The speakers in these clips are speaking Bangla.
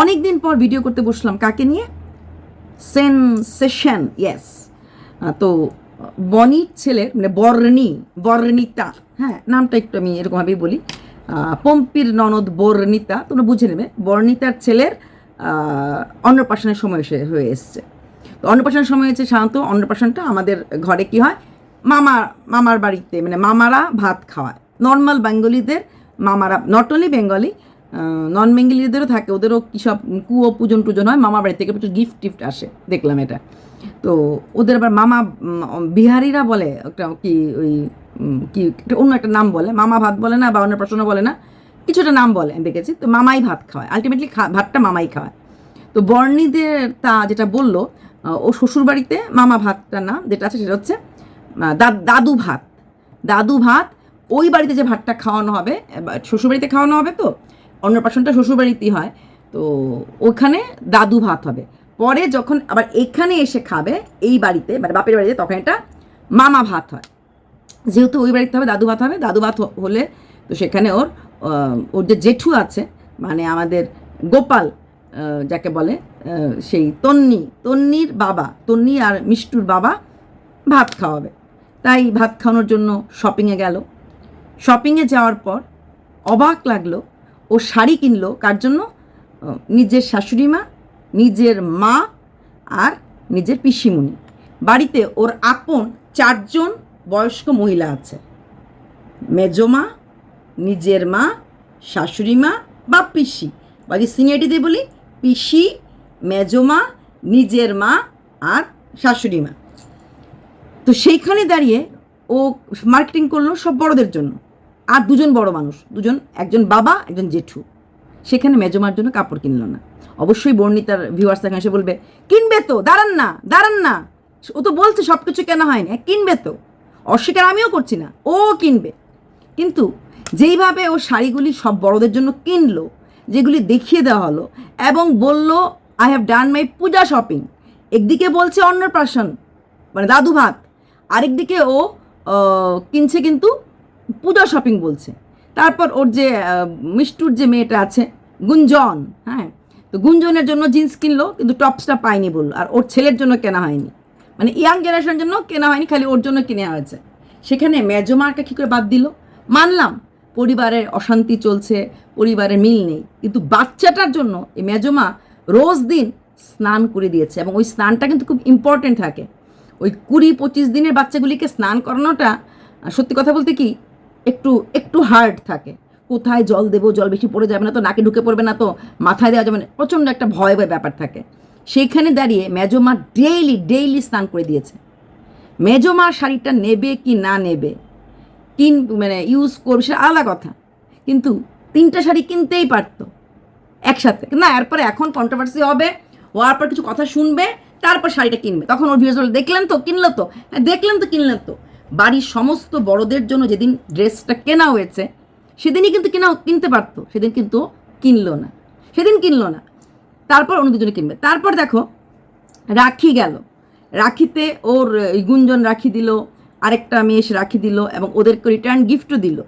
অনেক দিন পর ভিডিও করতে বসলাম। কাকে নিয়ে? সেনসেশন ইয়েস তো, বনির ছেলের মানে বর্ণি, বর্ণিতা হ্যাঁ নামটা একটু আমি এরকমভাবেই বলি। পম্পির ননদ বর্ণিতা তোমরা বুঝে নেবে। বর্ণিতার ছেলের অন্নপ্রাশনের সময় এসে হয়ে এসছে। তো অন্নপ্রাশনের সময় হচ্ছে সাধারণত অন্নপ্রাশনটা আমাদের ঘরে কি হয়? মামা, মামার বাড়িতে মানে মামারা ভাত খাওয়ায়। নর্মাল বেঙ্গলিদের মামারা নট অনলি বেঙ্গলি নন বেঙ্গলিদেরও থাকে, ওদেরও কী সব কুয়ো পূজন টুজন হয় মামা বাড়ি থেকে প্রচুর গিফট টিফট আসে, দেখলাম এটা। তো ওদের আবার মামা বিহারিরা বলে, একটা কি ওই কি অন্য একটা নাম বলে, মামা ভাত বলে না বা অন্য প্রশ্ন বলে না, কিছুটা নাম বলে, আমি দেখেছি। তো মামাই ভাত খাওয়ায় আলটিমেটলি ভাতটা মামাই খাওয়ায়। তো বর্ণীদের তা যেটা বলল ও শ্বশুরবাড়িতে মামা ভাতটা নাম যেটা আছে সেটা হচ্ছে দাদু ভাত। দাদু ভাত, ওই বাড়িতে যে ভাতটা খাওয়ানো হবে শ্বশুরবাড়িতে খাওয়ানো হবে তো অন্নপ্রাশনটা শ্বশুরবাড়িতেই হয়, তো ওখানে দাদু ভাত হবে। পরে যখন আবার এখানে এসে খাবে, এই বাড়িতে মানে বাপের বাড়িতে, তখন এটা মামা ভাত হয়। যেহেতু ওই বাড়িতে হবে, দাদু ভাত হবে, দাদু ভাত হলে তো সেখানে ওর ওর যে জেঠু আছে মানে আমাদের গোপাল যাকে বলে সেই তন্নি, তন্নির বাবা, তন্নি আর মিষ্টুর বাবা ভাত খাওয়াবে। তাই ভাত খাওয়ানোর জন্য শপিংয়ে গেল। শপিংয়ে যাওয়ার পর অবাক লাগল ও শাড়ি কিনলো কার জন্য? নিজের শাশুড়ি মা, নিজের মা আর নিজের পিসিমণি। বাড়িতে ওর আপন চারজন বয়স্ক মহিলা আছে। মেজমা নিজের মা, শাশুড়ি মা বা পিসি। বাকি সিনিয়রিটি দিয়ে বলি পিসি মেজমা নিজের মা আর শাশুড়ি মা। তো সেইখানে দাঁড়িয়ে ও মার্কেটিং করল সব বড়দের জন্য। আর দুজন বড় মানুষ দুজন একজন বাবা একজন জেঠু। সেখানে মেজমার জন্য কাপড় কিনল না। অবশ্যই বর্ণিতার ভিউয়ার্স এখানে এসে বলবে কিনবে তো দাঁড়ান না দাঁড়ান না। ও তো বলছে সব কিছু কেনা হয়নি হ্যাঁ, কিনবে তো। অস্বীকার আমিও করছি না ও কিনবে। কিন্তু যেইভাবে ও শাড়িগুলি সব বড়দের জন্য কিনলো যেগুলি দেখিয়ে দেওয়া হলো এবং বলল I have done my puja shopping একদিকে বলছে অন্নপ্রাশন মানে দাদু ভাত আরেকদিকে ও কিনছে কিন্তু পূজা শপিং বলছে। তারপর ওর যে মিষ্টুর যে মেয়েটা আছে, গুঞ্জন হ্যাঁ তো গুঞ্জনের জন্য জিন্স কিনলো, কিন্তু টপসটা পায়নি বলল। আর ওর ছেলের জন্য কেনা হয়নি। মানে ইয়াং জেনারেশনের জন্য কেনা হয়নি, খালি ওর জন্য কিনে হয়েছে। সেখানে মেজমার্কা কী করে বাদ দিল? মানলাম, পরিবারের অশান্তি চলছে, পরিবারের মিল নেই। কিন্তু বাচ্চাটার জন্য এই মেজমা রোজ দিন স্নান করে দিয়েছে। এবং ওই স্নানটা কিন্তু খুব ইম্পর্টেন্ট থাকে। ওই কুড়ি পঁচিশ দিনের বাচ্চাগুলিকে স্নান করানোটা সত্যি কথা বলতে কি একটু একটু হার্ড থাকে। কোথায় জল দেবো? জল বেশি পড়ে যাবে না তো? নাকে ঢুকে পড়বে না তো? মাথায় দেওয়া যাবে না? প্রচণ্ড একটা ভয় ভয় ব্যাপার থাকে। সেইখানে দাঁড়িয়ে মেজমা ডেইলি ডেইলি স্নান করে দিয়েছে। মেজমা শাড়িটা নেবে কি না নেবে? কিন মানে ইউজ করবে সেটা আলাদা কথা। কিন্তু তিনটা শাড়ি কিনতেই পারতো। একসাথে। না, এরপরে এখন কন্ট্রোভার্সি হবে। হওয়ার পর কিছু কথা শুনবে, তারপর শাড়িটা কিনবে। তখন ওর ভিউজ দেখলেন তো? কিনলো তো? হ্যাঁ দেখলেন তো, কিনলেন তো। বাড়ির সমস্ত বড়দের জন্য যেদিন ড্রেসটা কেনা হয়েছে, সেদিনই কিন্তু কেনা কিনতে পারতো, সেদিন কিন্তু কিনলো না। সেদিন কিনলো না। তারপর অন্য দুজনে কিনবে। তারপর দেখো, রাখি গেল। রাখিতে ওর গুঞ্জন রাখি দিল, আরেকটা মেয়ে এসে রাখি দিল এবং ওদেরকে রিটার্ন গিফটও দিল।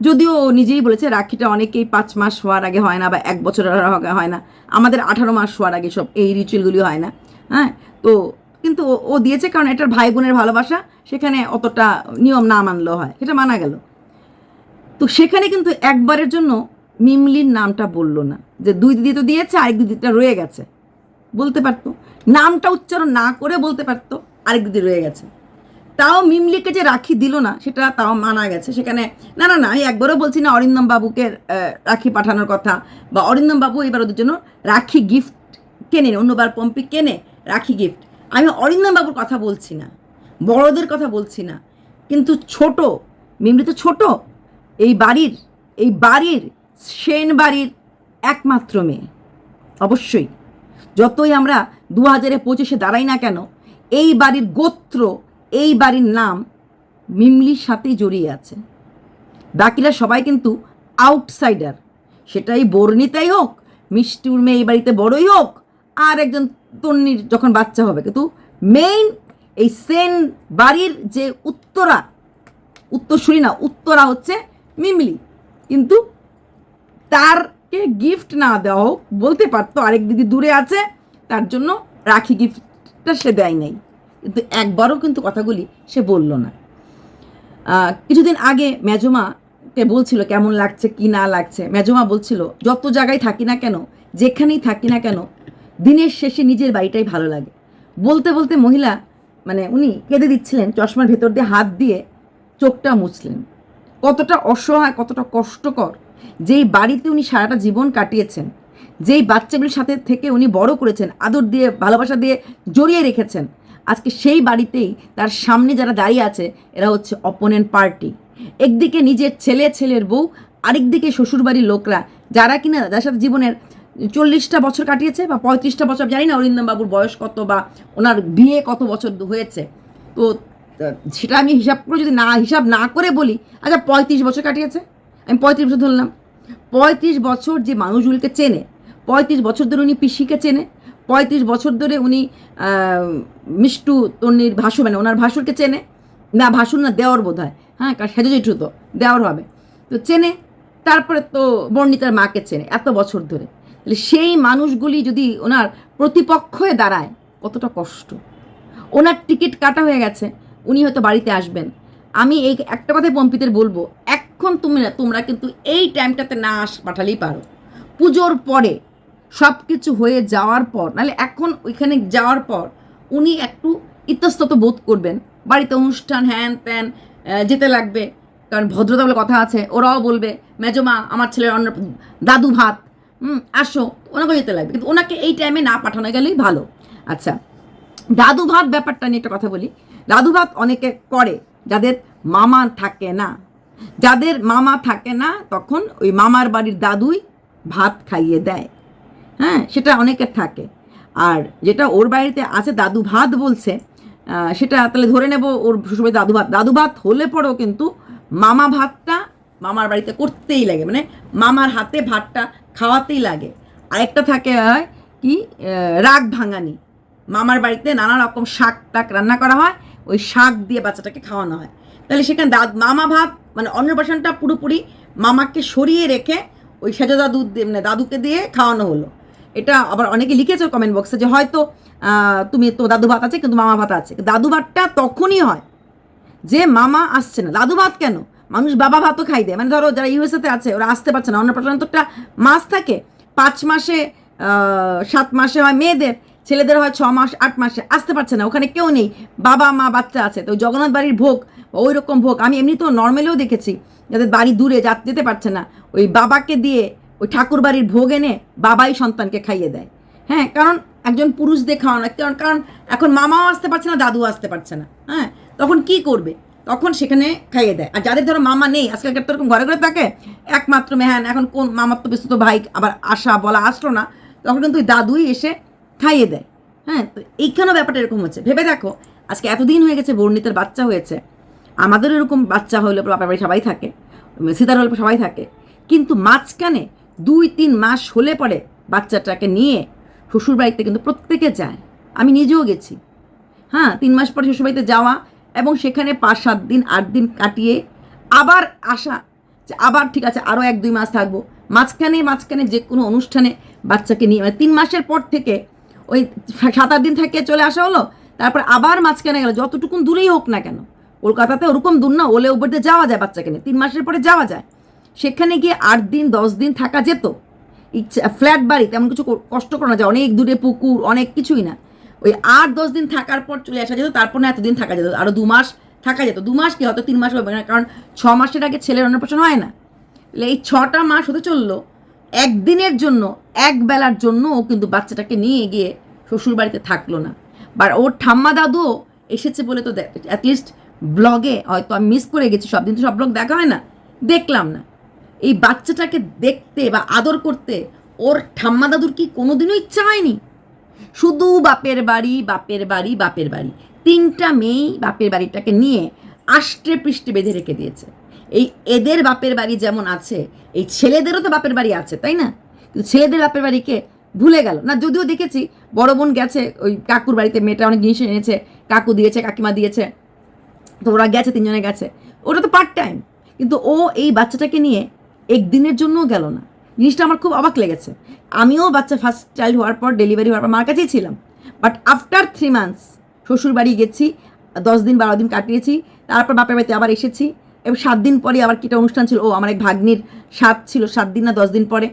যদিও ও নিজেই বলেছে, রাখিটা অনেকেই পাঁচ মাস হওয়ার আগে হয় না বা এক বছরের আগে হয় না। আমাদের আঠারো মাস হওয়ার আগে সব এই রিচুয়ালগুলি হয় না। হ্যাঁ তো কিন্তু ও- দিয়েছে কারণ এটার ভাই বোনের ভালোবাসা, সেখানে অতটা নিয়ম না মানলেও হয়, সেটা মানা গেল। তো সেখানে কিন্তু একবারের জন্য মিমলির নামটা বলল না, যে দুই দিদি তো দিয়েছে, আরেক দিদিটা রয়ে গেছে। বলতে পারতো। নামটা উচ্চারণ না করে বলতে পারতো, আরেক দিদি রয়ে গেছে। তাও মিমলিকে যে রাখি দিল না, সেটা তাও মানা গেছে। সেখানে, না না না, আমি একবারও বলছি না অরিন্দম বাবুকে রাখি পাঠানোর কথা, বা অরিন্দম বাবু এবার ওদের জন্য রাখি গিফট কেনে অন্যবার পম্পি কেনে রাখি গিফট আমি অরিন্দম বাবুর কথা বলছি না, বড়দের কথা বলছি না, কিন্তু ছোট মিমলি তো ছোট, এই বাড়ির এই বাড়ির, সেন বাড়ির একমাত্র মেয়ে, অবশ্যই। যতই আমরা দু হাজারে পঁচিশে দাঁড়াই না কেন, এই বাড়ির গোত্র, এই বাড়ির নাম মিমলির সাথেই জড়িয়ে আছে। বাকিরা সবাই কিন্তু আউটসাইডার সেটাই বর্ণিতাই হোক, মিষ্টির মেয়ে এই বাড়িতে বড়ই হোক আর একজন তন্নির যখন বাচ্চা হবে। কিন্তু মেইন এই সেন বাড়ির যে উত্তরা, উত্তরসূরি না, উত্তরা হচ্ছে মিমলি। কিন্তু তারকে গিফট না দেওয়া হোক, বলতে পারতো আরেক দিদি দূরে আছে, তার জন্য রাখি গিফটটা সে দেয় নাই। কিন্তু একবারও কিন্তু কথাগুলি সে বলল না। কিছুদিন আগে মেজমাকে বলছিল, কেমন লাগছে? কি না লাগছে? মেজমা বলছিল, যত জায়গায় থাকি না কেন, যেখানেই থাকি না কেন দিনের শেষে নিজের বাড়িটাই ভালো লাগে। বলতে বলতে মহিলা মানে উনি কেঁদে দিচ্ছিলেন, চশমার ভেতর দিয়ে হাত দিয়ে চোখটা মুছলেন। কতটা অসহায়, কতটা কষ্টকর, যেই বাড়িতে উনি সারাটা জীবন কাটিয়েছেন, যেই বাচ্চাগুলির সাথে থেকে উনি বড় করেছেন, আদর দিয়ে, ভালোবাসা দিয়ে জড়িয়ে রেখেছেন, আজকে সেই বাড়িতেই তার সামনে যারা দাঁড়িয়ে আছে, এরা হচ্ছে অপোনেন্ট পার্টি। একদিকে নিজের ছেলে, ছেলের বউ, আরেকদিকে শ্বশুরবাড়ির লোকরা, যারা কিনা, যার সাথে জীবনের চল্লিশটা বছর কাটিয়েছে বা পঁয়ত্রিশটা বছর জানি না অরিন্দম বাবুর বয়স কত বা ওনার বিয়ে কত বছর হয়েছে। তো সেটা আমি হিসাব করে যদি না, হিসাব না করে বলি আচ্ছা পঁয়ত্রিশ বছর কাটিয়েছে। আমি পঁয়ত্রিশ বছর ধরলাম। পঁয়ত্রিশ বছর যে মানুষগুলিকে চেনে, পঁয়ত্রিশ বছর ধরে উনি পিসিকে চেনে, পঁয়ত্রিশ বছর ধরে উনি মিষ্টু তন্নির ভাসুর মানে ওনার ভাসুরকে চেনে। না, ভাসুর না দেওয়ার বোধ হয় হ্যাঁ কারণ সেজে জেঠু তো দেওয়ার হবে। তো চেনে, তারপরে তো বর্ণিতার মাকে চেনে, এত বছর ধরে। সেই মানুষগুলি যদি ওনার প্রতিপক্ষ হয়ে দাঁড়ায়, কতটা কষ্ট। ওনার টিকিট কাটা হয়ে গেছে, উনি হয়তো বাড়িতে আসবেন। আমি এই একটা কথাই পম্পিতের বলব, এখন তুমি তোমরা কিন্তু এই টাইমটাতে না আস, পাঠালেই পারো। পুজোর পরে সব কিছু হয়ে যাওয়ার পর, নাহলে এখন ওইখানে যাওয়ার পর উনি একটু ইতস্তত বোধ করবেন। বাড়িতে অনুষ্ঠান, হ্যান ত্যান যেতে লাগবে। কারণ ভদ্রতা বলে কথা আছে, ওরাও বলবে মেজমা আমার ছেলের অন্য দাদু ভাত আসো, ওনাকে যেতে লাগবে। কিন্তু ওনাকে এই টাইমে না পাঠানো গেলেই ভালো। আচ্ছা দাদু ভাত ব্যাপারটা নিয়ে একটা কথা বলি। দাদু ভাত অনেকে করে, যাদের মামা থাকে না। যাদের মামা থাকে না, তখন ওই মামার বাড়ির দাদুই ভাত খাইয়ে দেয়। হ্যাঁ সেটা অনেকের থাকে। আর যেটা ওর বাড়িতে আছে দাদু ভাত বলছে সেটা তাহলে ধরে নেব ওর শ্বশুরবাড়ি দাদু ভাত দাদু ভাত হলে পরেও কিন্তু মামা ভাতটা মামার বাড়িতে করতেই লাগে। মানে মামার হাতে ভাতটা খাওয়াতেই লাগে। আরেকটা থাকে হয় কি রাগ ভাঙানি। মামার বাড়িতে নানা রকম শাক টাক রান্না করা হয়, ওই শাক দিয়ে বাচ্চাটাকে খাওয়ানো হয়। তাহলে সেখানে দাদ মামা ভাত মানে অন্নপ্রাশনটা পুরোপুরি মামাকে সরিয়ে রেখে ওই সেজা দাদু মানে দাদুকে দিয়ে খাওয়ানো হলো। এটা আবার অনেকে লিখেছে কমেন্ট বক্সে যে হয়তো তুমি তো দাদু ভাত আছে, কিন্তু মামা ভাত আছে। দাদু ভাতটা তখনই হয় যে মামা আসছে না। দাদু ভাত কেন? মানুষ বাবা ভাতও খাই দেয়। মানে ধরো যারা ইউএসএতে আছে, ওরা আসতে পারছে না। অন্নপ্রাশন তো একটা মাস থাকে। পাঁচ মাসে সাত মাসে হয় মেয়েদের, ছেলেদের হয় ছ মাস, আট মাসে। আসতে পারছে না, ওখানে কেউ নেই। বাবা, মা, বাচ্চা আছে। তো জগন্নাথ বাড়ির ভোগ ওই রকম ভোগ। আমি এমনি তো নর্মালিও দেখেছি, যাদের বাড়ি দূরে, যা যেতে পারছে না। ওই বাবাকে দিয়ে ওই ঠাকুর বাড়ির ভোগ এনে বাবাই সন্তানকে খাইয়ে দেয়। হ্যাঁ কারণ একজন পুরুষ দিয়ে খাওয়ানো কারণ কারণ এখন মামাও আসতে পারছে না, দাদুও আসতে পারছে না। হ্যাঁ তখন কি করবে? তখন সেখানে খাইয়ে দেয়। আর যাদের ধরো মামা নেই, আজকালকার তো এরকম ঘরে ঘরে থাকে, একমাত্র মেহান, এখন কোন মামার তো বেশি তো ভাই, আবার আসা বলা আসলো না, তখন কিন্তু ওই দাদুই এসে খাইয়ে দেয়। হ্যাঁ তো এইখানেও ব্যাপারটা এরকম হচ্ছে। ভেবে দেখো, আজকে এতদিন হয়ে গেছে, বর্ণিতের বাচ্চা হয়েছে। আমাদের এরকম বাচ্চা হলে বাপের বাড়ি সবাই থাকে, সীতার হলে সবাই থাকে। কিন্তু মাঝখানে দুই, তিন মাস হলে পরে বাচ্চাটাকে নিয়ে শ্বশুরবাড়িতে কিন্তু প্রত্যেকে যায়। আমি নিজেও গেছি। হ্যাঁ তিন মাস পরে শ্বশুরবাড়িতে যাওয়া এবং সেখানে পাঁচ, সাত দিন, আট দিন কাটিয়ে আবার আসা যে আবার ঠিক আছে আরও এক, দুই মাস থাকব। মাঝখানে মাঝখানে যে কোনো অনুষ্ঠানে বাচ্চাকে নিয়ে মানে তিন মাসের পর থেকে ওই সাত, আট দিন থেকে চলে আসা হলো, তারপর আবার মাঝখানে গেল, যতটুকুন দূরেই হোক না কেন। কলকাতাতে ওরকম দূর না, ওলে দিয়ে যাওয়া যায় বাচ্চাকে নিয়ে, তিন মাসের পরে যাওয়া যায়। সেখানে গিয়ে আট দিন, দশ দিন থাকা যেত। ইচ্ছা, ফ্ল্যাট বাড়ি, তেমন কিছু কষ্ট করা যায়, অনেক দূরে পুকুর, অনেক কিছুই না। ওই আট, দশ দিন থাকার পর চলে আসা যেত, তারপর না এতদিন থাকা যেত আরও দু মাস থাকা যেত। দু মাস কি হয়তো তিন মাস হবে না, কারণ ছ মাসের আগে ছেলের অন্নপ্রাশন হয় না। এই ছটা মাস হতে চলল, একদিনের জন্য, এক বেলার জন্য ও কিন্তু বাচ্চাটাকে নিয়ে গিয়ে শ্বশুর বাড়িতে থাকল না। বা ওর ঠাম্মা দাদুও এসেছে বলে তো অ্যাটলিস্ট ব্লগে হয়তো আমি মিস করে গেছি সব দিন তো সব ব্লগ দেখা হয় না, দেখলাম না। এই বাচ্চাটাকে দেখতে বা আদর করতে ওর ঠাম্মা দাদুর কি কোনোদিনও ইচ্ছা হয়নি? শুধু বাপের বাড়ি বাপের বাড়ি বাপের বাড়ি। তিনটা মেয়েই বাপের বাড়িটাকে নিয়ে আষ্টে পৃষ্ঠে বেঁধে রেখে দিয়েছে। এই এদের বাপের বাড়ি যেমন আছে, এই ছেলেদেরও তো বাপের বাড়ি আছে, তাই না? কিন্তু ছেলেদের বাপের বাড়িকে ভুলে গেল। না, যদিও দেখেছি, বড় বোন গেছে, ওই কাকুর বাড়িতে মেয়েটা অনেক জিনিস এনেছে, কাকু দিয়েছে, কাকিমা দিয়েছে, তো ওরা গেছে, তিনজনে গেছে। ওটা তো পার্ট টাইম কিন্তু ও এই বাচ্চাটাকে নিয়ে একদিনের জন্যও গেল না। জিনিসটা আমার খুব অবাক লেগেছে। আমিও বাচ্চা ফার্স্ট চাইল্ড হওয়ার পর ডেলিভারি হওয়ার পর মার কাছেই ছিলাম। বাট আফটার থ্রি মান্থস শ্বশুর বাড়ি গেছি, দশ দিন বারো দিন কাটিয়েছি, তারপর বাপের বাড়িতে আবার এসেছি। এবং সাত দিন পরে আবার কিটা অনুষ্ঠান ছিল, ও আমার এক ভাগ্নির সাত ছিল, সাত দিন না দশ দিন পরে।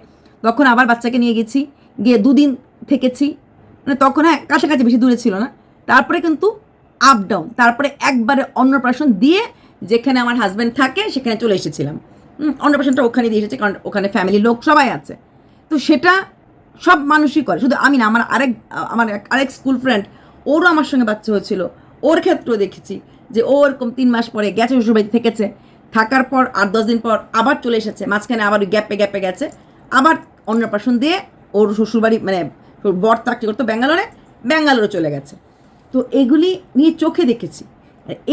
তখন আবার বাচ্চাকে নিয়ে গেছি, গিয়ে দুদিন থেকেছি। মানে তখন হ্যাঁ কাছাকাছি বেশি দূরে ছিল না। তারপরে কিন্তু আপ ডাউন তারপরে একবারে অন্নপ্রাশন দিয়ে যেখানে আমার হাজব্যান্ড থাকে, সেখানে চলে এসেছিলাম। হুম, অন্নপ্রাশনটা ওখানে দিয়ে এসেছে কারণ ওখানে ফ্যামিলির লোক সবাই আছে। তো সেটা সব মানুষই করে। শুধু আমি না আমার আরেক আমার আরেক স্কুল ফ্রেন্ড ওরও আমার সঙ্গে বাচ্চা হয়েছিল। ওর ক্ষেত্রেও দেখেছি যে ও ওরকম তিন মাস পরে গেছে শ্বশুরবাড়ি থেকেছে। থাকার পর আট দশ দিন পর আবার চলে এসেছে। মাঝখানে আবার ওই গ্যাপে গ্যাপে গেছে। আবার অন্নপ্রাশন দিয়ে ওর শ্বশুরবাড়ি মানে বর চাকরি করতো ব্যাঙ্গালোরে ব্যাঙ্গালোরে চলে গেছে। তো এগুলি নিয়ে চোখে দেখেছি।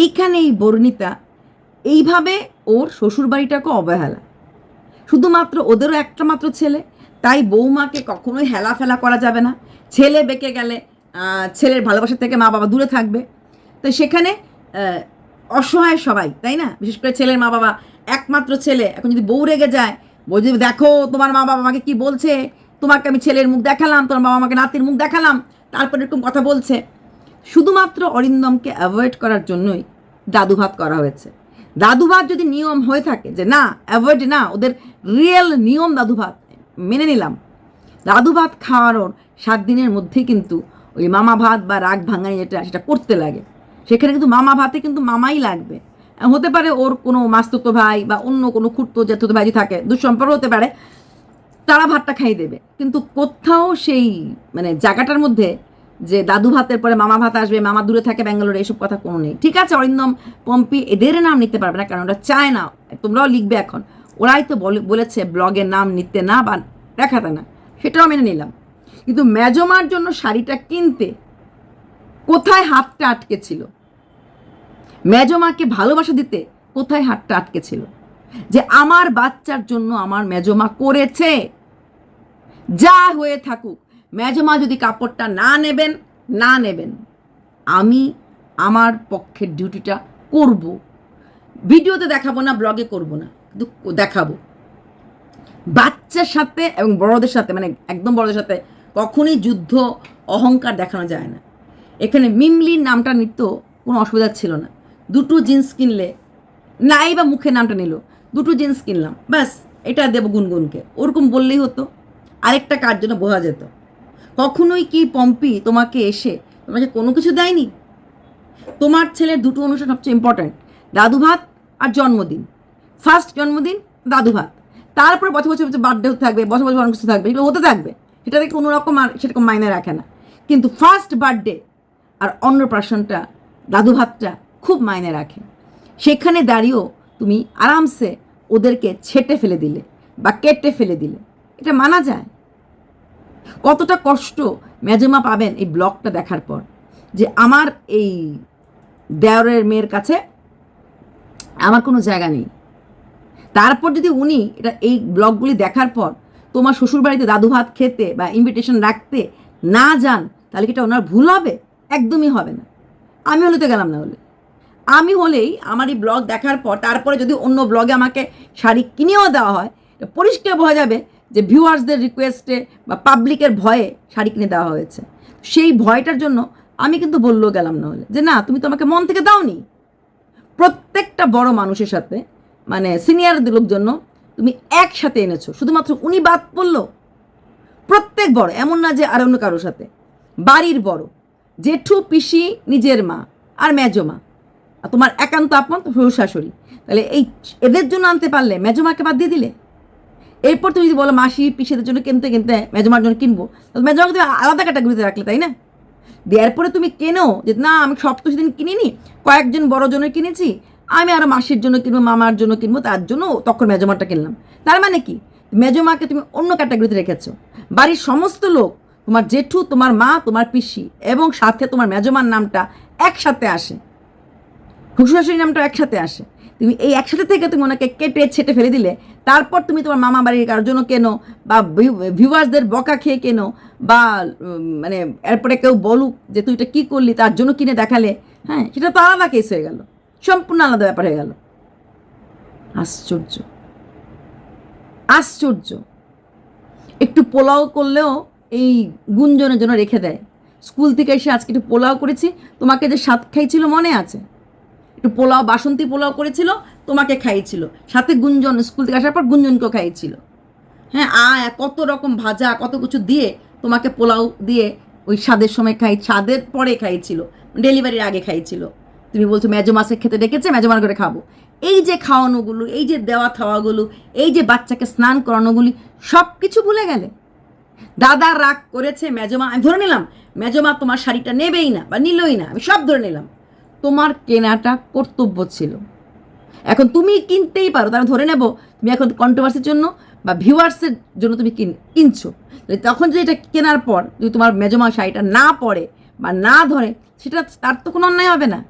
এইখানে এই বর্ণিতা এইভাবে ওর শ্বশুরবাড়িটাকে অবহেলা। শুধুমাত্র ওদেরও একটা মাত্র ছেলে, তাই বৌমাকে কখনোই হেলা ফেলা করা যাবে না। ছেলে বেঁকে গেলে ছেলের ভালোবাসা থেকে মা বাবা দূরে থাকবে। তো সেখানে অসহায় সবাই, তাই না? বিশেষ করে ছেলের মা বাবা একমাত্র ছেলে। এখন যদি বউ রেগে যায়, বউ যদি দেখো তোমার মা বাবা আমাকে কি বলছে? তোমাকে আমি ছেলের মুখ দেখালাম, তোমার বাবা আমাকে নাতির মুখ দেখালাম, তারপরে এরকম কথা বলছে। শুধুমাত্র অরিন্দমকে অ্যাভয়েড করার জন্যই দাদুভাত করা হয়েছে। দাদু ভাত যদি নিয়ম হয়ে থাকে যে না অ্যাভয়েড না, ওদের রিয়েল নিয়ম দাদু ভাত মেনে নিলাম। দাদু ভাত খাওয়ানোর সাত দিনের মধ্যেই কিন্তু ওই মামা ভাত বা রাগ ভাঙানি যেটা, সেটা করতে লাগে। সেখানে কিন্তু মামা ভাতে কিন্তু মামাই লাগবে। হতে পারে ওর কোনো মাস্তুতো ভাই বা অন্য কোনো খুঁড়তো জ্যাঠতো ভাই থাকে, দুঃসম্পর্ক হতে পারে, তারা ভাতটা খাইয়ে দেবে। কিন্তু কোথাও সেই মানে জায়গাটার মধ্যে যে দাদু ভাতের পরে মামা ভাত আসবে, মামা দূরে থাকে ব্যাঙ্গালোরে, এসব কথা কোনো নেই। ঠিক আছে, অরিন্দম পম্পি এদের নাম নিতে পারবে না, কারণ ওরা চায় না, তোমরাও লিখবে এখন। ওরাই তো বলে- বলেছে, ব্লগের নাম নিতে না বা দেখাতে না। সেটাও মেনে নিলাম। কিন্তু মেজমার জন্য শাড়িটা কিনতে কোথায় হাতটা আটকে ছিল? মেজমাকে ভালোবাসা দিতে কোথায় হাতটা আটকে ছিল? যে আমার বাচ্চার জন্য আমার মেজমা করেছে, যা হয়ে থাকুক মেজমা যদি কাপড়টা না নেবেন না নেবেন। আমি আমার পক্ষের ডিউটিটা করব। ভিডিওতে দেখাবো না, ব্লগে করব না দেখাবো। বাচ্চার সাথে এবং বড়দের সাথে মানে একদম বড়দের সাথে কখনই যুদ্ধ, অহংকার দেখানো যায় না। এখানে মিমলির নামটা নিত কোনো অসুবিধা ছিল না। দুটো জিন্স কিনলে, নাই বা মুখে নামটা নিল, দুটো জিন্স কিনলাম, ব্যাস, এটা দেবো গুনগুনকে। ওরকম বললেই হতো, আরেকটা কার জন্য বোঝা যেত। কখনোই কি পম্পি তোমাকে এসে তোমাকে কোনো কিছু দেয়নি? তোমার ছেলের দুটো অনুষ্ঠান সবচেয়ে ইম্পর্ট্যান্ট দাদু ভাত আর জন্মদিন। ফার্স্ট জন্মদিন, দাদু ভাত। তারপরে বছর বছর বছর বার্থডে থাকবে, বছর বছর অনেক কিছু থাকবে, এগুলো হতে থাকবে। সেটাতে কোনো রকম আর সেরকম মাইনে রাখে না। কিন্তু ফার্স্ট বার্থডে আর অন্নপ্রাশনটা, দাদু ভাতটা খুব মাইনে রাখে। সেখানে দাঁড়িয়েও তুমি আরামসে ওদেরকে ছেটে ফেলে দিলে বা কেটে ফেলে দিলে। এটা মানা যায়। কতটা কষ্ট মেজমা পাবেন এই ব্লগটা দেখার পর যে আমার এই দেওরের মেয়ের কাছে আমার কোনো জায়গা নেই। তারপর যদি উনি এটা এই ব্লগগুলি দেখার পর তোমার শ্বশুরবাড়িতে দাদু ভাত খেতে বা ইনভিটেশন রাখতে না যান, তাহলে কি এটা ওনার ভুল হবে? একদমই হবে না। আমি হলে তো গেলাম না হলে। আমি হলেই আমার এই ব্লগ দেখার পর তারপরে যদি অন্য ব্লগে আমাকে শাড়ি কিনেও দেওয়া হয় পরিষ্কার বোঝা যাবে যে ভিউয়ার্সদের রিকোয়েস্টে বা পাবলিকের ভয়ে শাড়ি কিনে দেওয়া হয়েছে। সেই ভয়টার জন্য আমি কিন্তু বললেও গেলাম না হলে। যে না, তুমি তো আমাকে মন থেকে দাওনি। প্রত্যেকটা বড় মানুষের সাথে মানে সিনিয়র লোক জন্য তুমি একসাথে এনেছো। শুধুমাত্র উনি বাদ পড়ল। প্রত্যেক বড়, এমন না যে আর অন্য কারোর সাথে। বাড়ির বড়, জেঠু, পিসি, নিজের মা আর মেজো মা। আর তোমার একান্ত আপন শ্বশুর শাশুড়ি। তাহলে এই এদের জন্য আনতে পারলে, মেজো মাকে বাদ দিয়ে দিলে? এরপর তুমি যদি বলো মাসি, পিসিদের জন্য কিনতে কিনতে মেজমার জন্য কিনবো, তাহলে মেজমাকে তুমি আলাদা ক্যাটাগরিতে রাখলে, তাই না? দেওয়ার পরে তুমি কেনো যে, না, আমি সব তো সেদিন কিনিনি, কয়েকজন বড় কিনেছি, আমি আরও মাসির জন্য কিনবো, মামার জন্য কিনবো, তার জন্য তখন মেজমাটা কিনলাম। তার মানে কি? মেজমাকে তুমি অন্য ক্যাটাগরিতে রেখেছো। বাড়ির সমস্ত লোক, তোমার জেঠু, তোমার মা, তোমার পিসি এবং সাথে তোমার মেজমার নামটা একসাথে আসে। শ্বশুরাশুড়ি নামটা একসাথে আসে। তুমি এই একসাথে থেকে তুমি ওনাকে কেটে ছেটে ফেলে দিলে। তারপর তুমি তোমার মামা বাড়ির কারোর জন্য কেনো, বা ভিউয়ার্সদের বকা খেয়ে কেনো, বা মানে এরপরে কেউ বলুক যে তুই এটা কী করলি, তার জন্য কিনে দেখালে। হ্যাঁ সেটা তো আলাদা কেস হয়ে গেল। সম্পূর্ণ আলাদা ব্যাপার হয়ে গেল। আশ্চর্য। আশ্চর্য। একটু পোলাও করলেও এই গুঞ্জনের জন্য রেখে দেয়। স্কুল থেকে এসে আজকে একটু পোলাও করেছি। তোমাকে যে স্বাদ খাইছিল মনে আছে? একটু পোলাও, বাসন্তী পোলাও করেছিল, তোমাকে খাইয়েছিল। সাথে গুঞ্জন, স্কুল থেকে আসার পর গুঞ্জনকেও খাইয়েছিল। হ্যাঁ আয়, কত রকম ভাজা, কত কিছু দিয়ে তোমাকে পোলাও দিয়ে ওই স্বাদের সময় খাই, স্বাদের পরে খাইয়েছিল। ডেলিভারির আগে খাইয়েছিল। তুমি বলছো মেজো মাছের খেতে ডেকেছে, মেজো মার করে খাব। এই যে খাওয়ানোগুলো, এই যে দেওয়া খাওয়াগুলো এই যে বাচ্চাকে স্নান করানোগুলি সব কিছু ভুলে গেলে। দাদা রাগ করেছে মেজমা আমি ধরে নিলাম মেজমা তোমার শাড়িটা নেবেই না বা নিলই না, আমি সব ধরে নিলাম। তোমার কেনাটা কর্তব্য ছিল। এখন তুমি কিনতেই পারো, তাহলে ধরে নেব তুমি এখন কন্ট্রোভার্সির জন্য বা ভিউয়ার্সের জন্য তুমি কিন কিনছো। তখন যদি এটা কেনার পর যদি তোমার মেজমা শাড়িটা না পড়ে বা না ধরে, সেটা তার তো কোনো অন্যায় হবে না।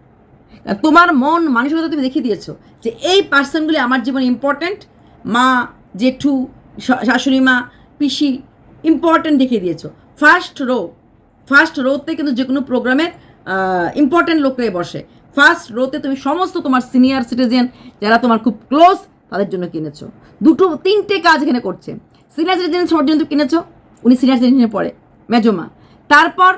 তোমার মন, মানসিকতা তুমি দেখিয়ে দিয়েছ যে এই পার্সনগুলি আমার জীবনে ইম্পর্ট্যান্ট মা, জেঠু শাশুড়ি মা, পিসি ইম্পর্ট্যান্ট দেখিয়ে দিয়েছ। ফার্স্ট রো ফার্স্ট রোতে কিন্তু যে কোনো প্রোগ্রামের ইম্পর্ট্যান্ট লোকরাই বসে। ফার্স্ট রোতে তুমি সমস্ত তোমার সিনিয়র সিটিজেন যারা তোমার খুব ক্লোজ তাদের জন্য কিনেছো। দুটো, তিনটে কাজ এখানে করছে। সিনিয়র সিটিজেন তুমি কিনেছো, উনি সিনিয়র সিটিজেনে পড়ে, মেজমা। তারপর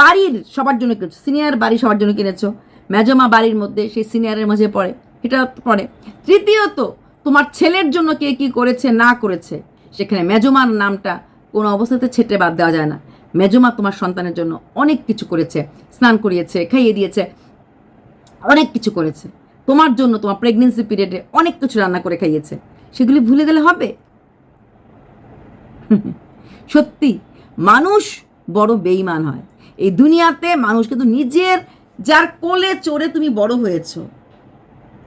বাড়ির সবার জন্য কিনেছো সিনিয়র বাড়ি সবার জন্য কিনেছো, মেজমা বাড়ির মধ্যে, সেই সিনিয়রের মাঝে পড়ে, এটা পড়ে। তৃতীয়ত, তোমার ছেলের জন্য কে কি করেছে, না করেছে, সেখানে মেজমার নামটা কোনো অবস্থাতে ছেটে বাদ দেওয়া যায় না। মেজমা তোমার সন্তানের জন্য অনেক কিছু করেছে, স্নান করিয়েছে, খাইয়ে দিয়েছে, অনেক কিছু করেছে। তোমার জন্য তোমার প্রেগনেন্সি পিরিয়ডে অনেক কিছু রান্না করে খাইয়েছে। সেগুলি ভুলে গেলে হবে? সত্যি, মানুষ বড় বেইমান হয়। এই দুনিয়াতে মানুষ কিন্তু নিজের যার কোলে চড়ে তুমি বড় হয়েছো,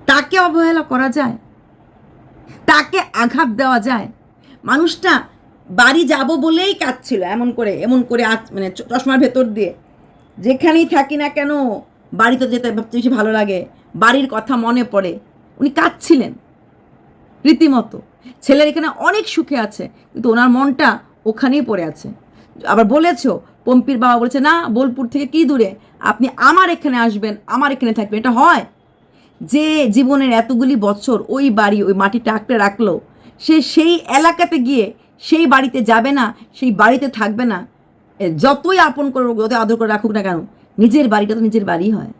তাকে অবহেলা করা যায়, তাকে আঘাত দেওয়া যায়। মানুষটা বাড়ি যাব বলেই কাঁদছিল, এমন করে এমন করে আচ- মানে চশমার ভেতর দিয়ে। যেখানেই থাকি না কেন, বাড়িতে যেতে বেশি ভালো লাগে, বাড়ির কথা মনে পড়ে। উনি কাঁদছিলেন, রীতিমতো। ছেলের এখানে অনেক সুখে আছে, কিন্তু ওনার মনটা ওখানেই পড়ে আছে। আবার বলেছ পম্পির বাবা বলেছে, না, বোলপুর থেকে কি দূরে? আপনি আমার এখানে আসবেন, আমার এখানে থাকবেন, এটা হয়? যে জীবনের এতগুলি বছর ওই বাড়ি, ওই মাটিটা আঁকড়ে রাখল, সে সেই এলাকাতে গিয়ে সেই বাড়িতে যাবে না, সেই বাড়িতে থাকবে না। যতই আপন করে যতই আদর করে রাখুক না কেন, নিজের বাড়িটা তো নিজের বাড়ি হয়।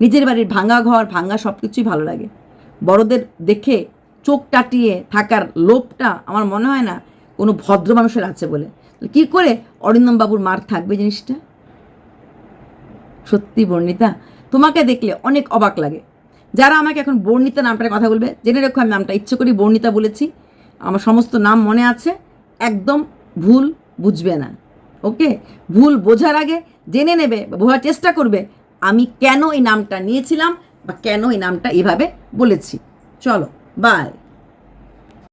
নিজের বাড়ির ভাঙা ঘর, ভাঙা সব কিছুই ভালো লাগে। বড়দের দেখে চোখ টাটিয়ে থাকার লোভটা আমার মনে হয় না কোনো ভদ্র মানুষের আছে বলে। কি করে বাবুর মার থাকবে জিনিসটা? সত্যি বর্ণিতা, তোমাকে দেখলে অনেক অবাক লাগে। যারা আমাকে এখন বর্ণিতা নামটার কথা বলবে, জেনে রেখো আমি নামটা। ইচ্ছে করি বর্ণিতা বলেছি। আমার সমস্ত নাম মনে আছে। একদম ভুল বুঝবে না ওকে ভুল বোঝার আগে জেনে নেবে বোঝার চেষ্টা করবে, আমি কেন এই নামটা নিয়েছিলাম বা কেন এই নামটা এভাবে বলেছি। চলো বাই